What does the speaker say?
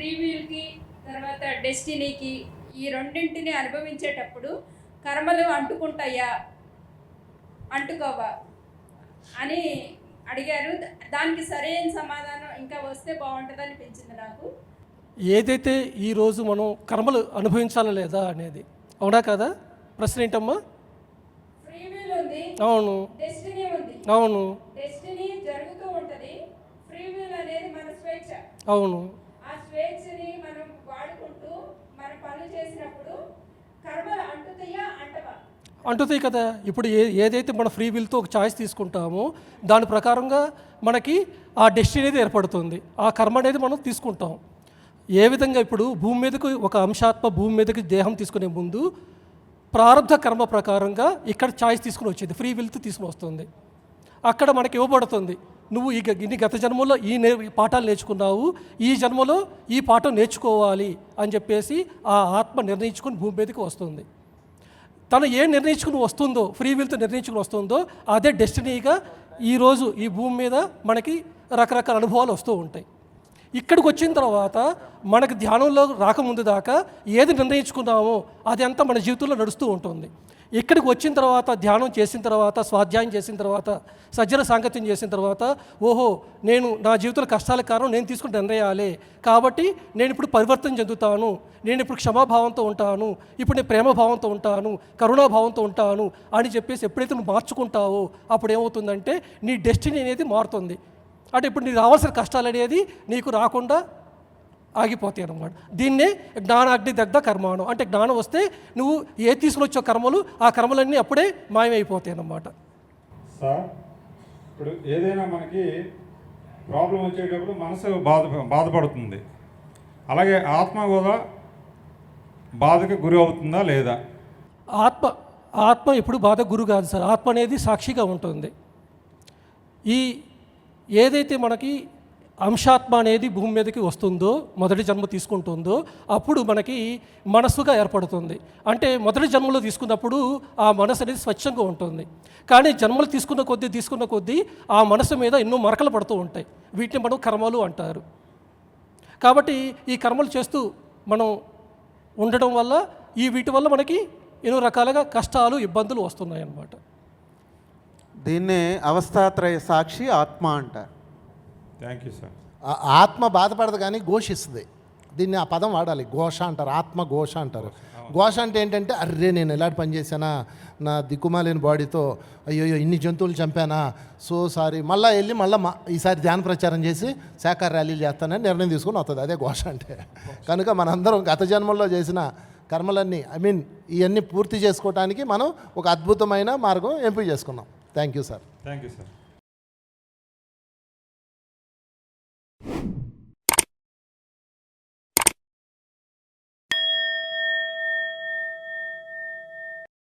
Free వీల్కి తర్వాత డెస్టినీకి ఈ రెండింటిని అనుభవించేటప్పుడు కర్మలు అంటుకుంటాయా? అంటుకోవా? అని అడిగారు. దానికి సరైన సమాధానం ఇంకా వస్తే బాగుంటుంది అనిపించింది నాకు. ఏదైతే ఈరోజు మనం కర్మలు అనుభవించాలా లేదా అనేది. అవునా కదా? ప్రశ్న ఏంటమ్మా? అవును. డెస్టినీ ఉంది. అవును. డెస్టినీ జరుగుతూ ఉంటుంది. ఫ్రీ వీల్ అనేది మన స్వేచ్ఛ. అవును. స్వేచ్ఛని మనం వాడుకుంటూ మన పనులు చేసినప్పుడు కర్మలు అంటుతాయా అంటవా? అంటుతాయి కదా. ఇప్పుడు ఏ ఏదైతే మన ఫ్రీ విల్తో ఒక చాయిస్ తీసుకుంటామో దాని ప్రకారంగా మనకి ఆ డెస్టినీ అనేది ఏర్పడుతుంది. ఆ కర్మ అనేది మనం తీసుకుంటాం. ఏ విధంగా ఇప్పుడు భూమి మీదకు ఒక అంశాత్మ భూమి మీదకి దేహం తీసుకునే ముందు ప్రారంభ కర్మ ప్రకారంగా ఇక్కడ చాయిస్ తీసుకుని వచ్చేది ఫ్రీ విల్తో తీసుకుని వస్తుంది. అక్కడ మనకి ఇవ్వబడుతుంది. నువ్వు ఈ ఇన్ని గత జన్మలో ఈ నే పాఠాలు నేర్చుకున్నావు ఈ జన్మలో ఈ పాఠం నేర్చుకోవాలి అని చెప్పేసి ఆ ఆత్మ నిర్ణయించుకుని భూమి మీదకి వస్తుంది. తను ఏం నిర్ణయించుకుని వస్తుందో ఫ్రీ విల్తో నిర్ణయించుకుని వస్తుందో అదే డెస్టినీగా ఈరోజు ఈ భూమి మీద మనకి రకరకాల అనుభవాలు వస్తూ ఉంటాయి. ఇక్కడికి వచ్చిన తర్వాత మనకు ధ్యానంలో రాకముందు దాకా ఏది నిర్ణయించుకున్నామో అది అంతా మన జీవితంలో నడుస్తూ ఉంటుంది. ఇక్కడికి వచ్చిన తర్వాత ధ్యానం చేసిన తర్వాత స్వాధ్యాయం చేసిన తర్వాత సజ్జన సాంగత్యం చేసిన తర్వాత ఓహో నేను నా జీవితంలో కష్టాల కారణం నేను తీసుకుని నిర్ణయాలే. కాబట్టి నేను ఇప్పుడు పరివర్తన చెందుతాను. నేను ఇప్పుడు క్షమాభావంతో ఉంటాను. ఇప్పుడు నేను ప్రేమభావంతో ఉంటాను. కరుణాభావంతో ఉంటాను. అని చెప్పేసి ఎప్పుడైతే నువ్వు మార్చుకుంటావో అప్పుడు ఏమవుతుందంటే నీ డెస్టినీ అనేది మారుతుంది. అంటే ఇప్పుడు నీకు రావాల్సిన కష్టాలు అనేది నీకు రాకుండా ఆగిపోతాయి అన్నమాట. దీన్నే జ్ఞానాగ్ని దగ్ధ కర్మాణం అంటే జ్ఞానం వస్తే నువ్వు ఏ తీసుకుని వచ్చే కర్మలు ఆ కర్మలన్నీ అప్పుడే మాయమైపోతాయి అన్నమాట. సార్ ఇప్పుడు ఏదైనా మనకి ప్రాబ్లం వచ్చేటప్పుడు మనసు బాధ బాధపడుతుంది. అలాగే ఆత్మ కూడా బాధకు గురి అవుతుందా లేదా? ఆత్మ ఆత్మ ఎప్పుడు బాధ గురు కాదు సార్. ఆత్మ అనేది సాక్షిగా ఉంటుంది. ఈ ఏదైతే మనకి అంశాత్మ అనేది భూమి మీదకి వస్తుందో మొదటి జన్మ తీసుకుంటుందో అప్పుడు మనకి మనస్సుగా ఏర్పడుతుంది. అంటే మొదటి జన్మలో తీసుకున్నప్పుడు ఆ మనసు అనేది స్వచ్ఛంగా ఉంటుంది. కానీ జన్మలు తీసుకున్న కొద్దీ తీసుకున్న కొద్దీ ఆ మనసు మీద ఎన్నో మరకలు పడుతూ ఉంటాయి. వీటిని మనం కర్మలు అంటారు. కాబట్టి ఈ కర్మలు చేస్తూ మనం ఉండడం వల్ల ఈ వీటి వల్ల మనకి ఎన్నో రకాలుగా కష్టాలు ఇబ్బందులు వస్తున్నాయి అన్నమాట దీన్నే అవస్థాత్రయ సాక్షి ఆత్మ అంటారు. థ్యాంక్ యూ సార్ ఆత్మ బాధపడదు కానీ ఘోషిస్తుంది. దీన్ని ఆ పదం వాడాలి. ఘోష అంటారు. ఆత్మ ఘోష అంటారు. ఘోష అంటే ఏంటంటే అర్రే నేను ఎలాంటి పని చేశానా? నా దిక్కుమాలేని బాడీతో అయ్యోయ్యో ఇన్ని జంతువులు చంపానా? So sorry. మళ్ళీ వెళ్ళి మళ్ళీ ఈసారి ధ్యాన ప్రచారం చేసి శాఖాహార ర్యాలీలు చేస్తానని నిర్ణయం తీసుకుని వస్తుంది అదే ఘోష అంటే. కనుక మనందరం గత జన్మల్లో చేసిన కర్మలన్నీ ఐ మీన్ ఇవన్నీ పూర్తి చేసుకోవడానికి మనం ఒక అద్భుతమైన మార్గం ఎంపిక చేసుకున్నాం. Thank you sir thank you sir